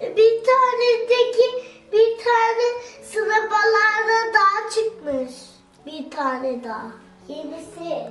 Bir tanedeki bir tane sınıfalarda daha çıkmış. Bir tane daha. Yenisi.